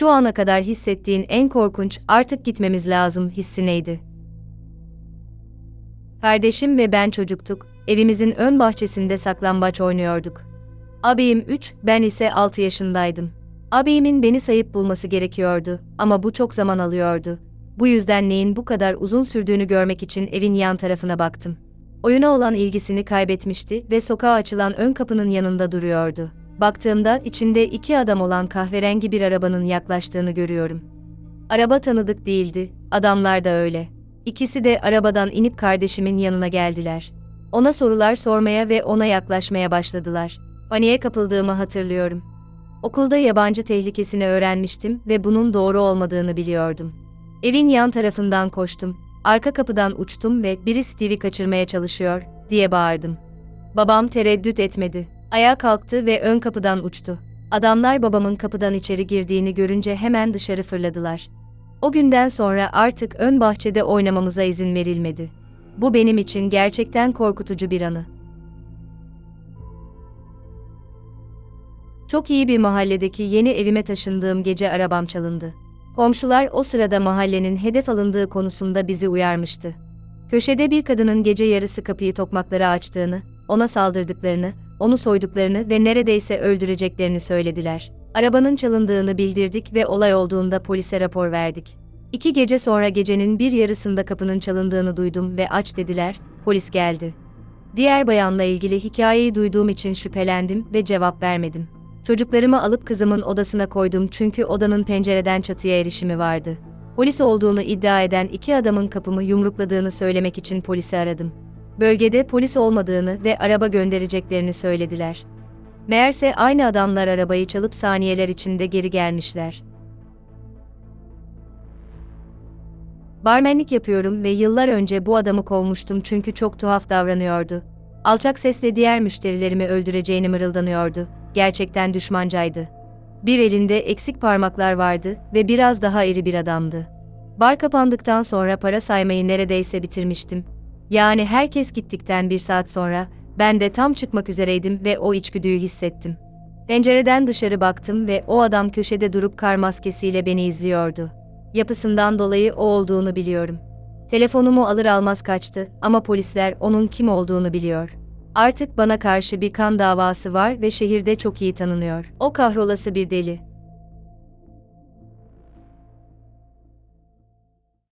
Şu ana kadar hissettiğin en korkunç artık gitmemiz lazım hissi neydi? Kardeşim ve ben çocuktuk, evimizin ön bahçesinde saklambaç oynuyorduk. Abim 3, ben ise 6 yaşındaydım. Abimin beni sayıp bulması gerekiyordu ama bu çok zaman alıyordu. Bu yüzden neyin bu kadar uzun sürdüğünü görmek için evin yan tarafına baktım. Oyuna olan ilgisini kaybetmişti ve sokağa açılan ön kapının yanında duruyordu. Baktığımda içinde iki adam olan kahverengi bir arabanın yaklaştığını görüyorum. Araba tanıdık değildi, adamlar da öyle. İkisi de arabadan inip kardeşimin yanına geldiler. Ona sorular sormaya ve ona yaklaşmaya başladılar. Paniğe kapıldığımı hatırlıyorum. Okulda yabancı tehlikesini öğrenmiştim ve bunun doğru olmadığını biliyordum. Evin yan tarafından koştum. Arka kapıdan uçtum ve biri Steve'i kaçırmaya çalışıyor diye bağırdım. Babam tereddüt etmedi. Ayağa kalktı ve ön kapıdan uçtu. Adamlar babamın kapıdan içeri girdiğini görünce hemen dışarı fırladılar. O günden sonra artık ön bahçede oynamamıza izin verilmedi. Bu benim için gerçekten korkutucu bir anı. Çok iyi bir mahalledeki yeni evime taşındığım gece arabam çalındı. Komşular o sırada mahallenin hedef alındığı konusunda bizi uyarmıştı. Köşede bir kadının gece yarısı kapıyı tokmaklara açtığını, ona saldırdıklarını, onu soyduklarını ve neredeyse öldüreceklerini söylediler. Arabanın çalındığını bildirdik ve olay olduğunda polise rapor verdik. İki gece sonra gecenin bir yarısında kapının çalındığını duydum ve aç dediler, polis geldi. Diğer bayanla ilgili hikayeyi duyduğum için şüphelendim ve cevap vermedim. Çocuklarımı alıp kızımın odasına koydum çünkü odanın pencereden çatıya erişimi vardı. Polis olduğunu iddia eden iki adamın kapımı yumrukladığını söylemek için polisi aradım. Bölgede polis olmadığını ve araba göndereceklerini söylediler. Meğerse aynı adamlar arabayı çalıp saniyeler içinde geri gelmişler. Barmenlik yapıyorum ve yıllar önce bu adamı kovmuştum çünkü çok tuhaf davranıyordu. Alçak sesle diğer müşterilerimi öldüreceğini mırıldanıyordu. Gerçekten düşmancaydı. Bir elinde eksik parmaklar vardı ve biraz daha iri bir adamdı. Bar kapandıktan sonra para saymayı neredeyse bitirmiştim. Yani herkes gittikten bir saat sonra ben de tam çıkmak üzereydim ve o içgüdüyü hissettim. Pencereden dışarı baktım ve o adam köşede durup kar maskesiyle beni izliyordu. Yapısından dolayı o olduğunu biliyorum. Telefonumu alır almaz kaçtı ama polisler onun kim olduğunu biliyor. Artık bana karşı bir kan davası var ve şehirde çok iyi tanınıyor. O kahrolası bir deli.